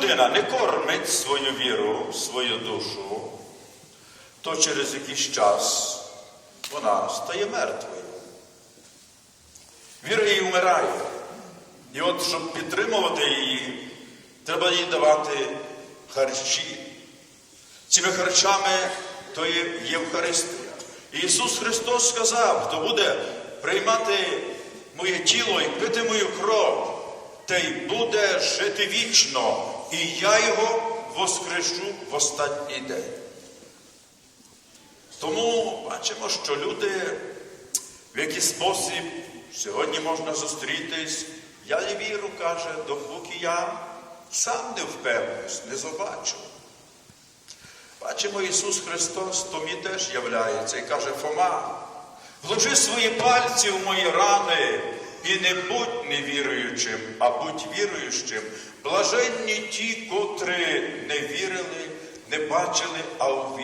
людина не кормить свою віру, свою душу, то через якийсь час вона стає мертвою. Віра її вмирає. І от, щоб підтримувати її, треба їй давати харчі. Цими харчами то є Євхаристія. І Ісус Христос сказав, хто буде приймати моє тіло і пити мою кров, той буде жити вічно, і я його воскрешу в останній день. Тому бачимо, що люди в який спосіб сьогодні можна зустрітись. Я не віру, каже, допоки я сам не впевнюсь, не побачу. Бачимо, Ісус Христос тобі теж являється і каже Фома, вложи свої пальці в мої рани і не будь невіруючим, а будь віруючим. Блаженні ті, котрі не вірили, не бачили, а увірували.